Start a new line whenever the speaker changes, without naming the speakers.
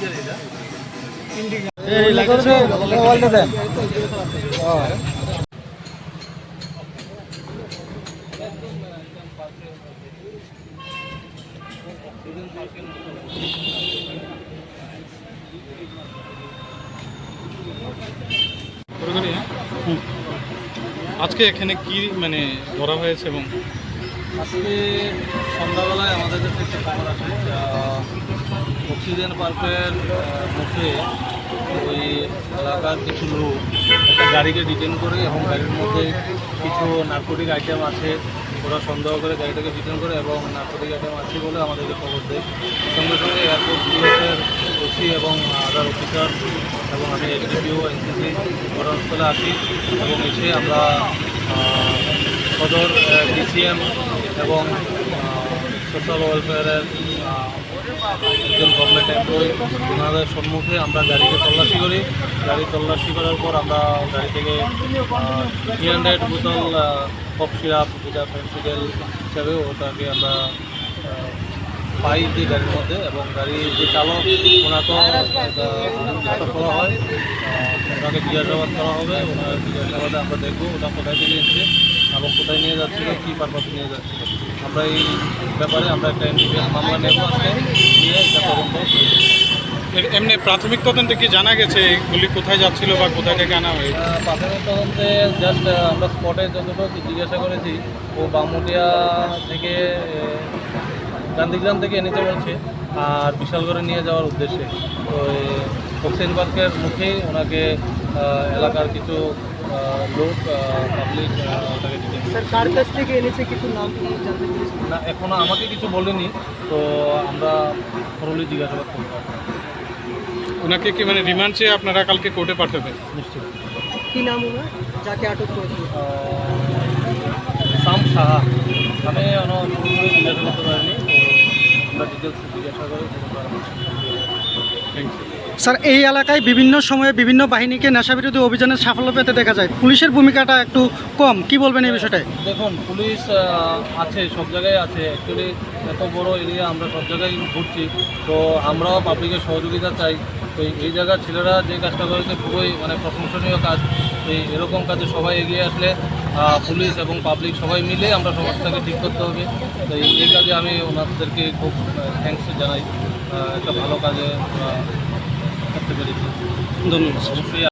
Gracias. আজকে এখানে কি মানে ধরা হয়েছে এবং?
আজকে সন্ধ্যাবেলায় আমাদের একটা খবর আসে অক্সিজেন পার্কের মুখে ওই এলাকার কিছু লোক একটা গাড়িকে ডিটেন করে এবং গাড়ির মধ্যে কিছু নার্কোটিক আইটেম আছে। ওরা সন্দেহ করে গাড়িটাকে ডিটেন করে এবং নার্কোটিক আইটেম আছে বলে আমাদেরকে খবর দেয়। সঙ্গে সঙ্গে এয়ারপোর্ট পুলিশের ওসি এবং আদার অফিসার এবং আমি এসডিপিও এনসিসি ঘটনাস্থলে আসি এবং এসে আমরা সদর ডিসিএম এবং সোশ্যাল ওয়েলফেয়ারের একজন গভর্নমেন্ট এমপ্লয়ি ওনাদের সম্মুখে আমরা গাড়িকে তল্লাশি করি। গাড়ি তল্লাশি করার পর আমরা গাড়ি থেকে থ্রি হান্ড্রেড বোতল কফ সিরাপ যেটা ফেন্সিডেল হিসাবে ওটাকে আমরা পাই যে গাড়ির মধ্যে এবং গাড়ির যে চালক, ওনাকেও গ্রেফতার করা হয়। ওনাকে জিজ্ঞাসাবাদ করা হবে। ওনার জিজ্ঞাসাবাদে আমরা দেখব ওটা কোথায় থেকে এসেছে এবং কোথায় নিয়ে যাচ্ছিল, কী পারপাসে নিয়ে যাচ্ছিল। আমরা এই ব্যাপারে আমরা একটা এনডিপিএস মামলা নেব আজকে। নিয়ে একটা তদন্ত
এমনি প্রাথমিক তদন্তে কি জানা গেছে এগুলি কোথায় যাচ্ছিল বা কোথায় থেকে আনা হয়েছে?
প্রাথমিক তদন্তে জাস্ট আমরা স্পটে যতটুকু জিজ্ঞাসা করেছি ও বামুটিয়া থেকে গান্ধীগ্রাম থেকে এনেছে বলছে আর বিশালগড়ে নিয়ে যাওয়ার উদ্দেশ্যে। তো অক্সিজেন পার্কের মুখেই ওনাকে এলাকার কিছু লোক পাবলিক
স্যার কার কাছ থেকে এনেছে কিছু নাম জানতে
না এখনও আমাকে কিছু বলেনি তো আমরা থরলি জিজ্ঞাসাবাদ করব।
ওনাকে কি মানে রিমান্ড চেয়ে আপনারা কালকে কোর্টে পাঠাবেন?
নিশ্চয়ই।
কি নাম ওনার যাকে আটক করেছিল?
আহ, সাম সাহা। আমি জিজ্ঞাসা করতে পারিনি তো আমরা ডিটেলস জিজ্ঞাসা করে
স্যার, এই এলাকায় বিভিন্ন সময়ে বিভিন্ন বাহিনীকে নেশাবিরোধী অভিযানের সাফল্য পেতে দেখা যায়। পুলিশের ভূমিকাটা একটু কম, কি বলবেন এই বিষয়টায়?
দেখুন, পুলিশ আছে, সব জায়গায় আছে। অ্যাকচুয়ালি এত বড় এরিয়া আমরা সব জায়গায় ঘুরছি। তো আমরাও পাবলিকের সহযোগিতা চাই। তো এই- জায়গার ছেলেরা যে কাজটা করেছে, খুবই মানে প্রশংসনীয় কাজ। এই এরকম কাজে সবাই এগিয়ে আসলে পুলিশ এবং পাবলিক সবাই মিলে আমরা সমাজটাকে ঠিক করতে হবে। তো এই এই কাজে আমি ওনাদেরকে খুব থ্যাংকস জানাই। একটা ভালো কাজে করতে পেরেছি।
ধন্যবাদ
অবশ্যই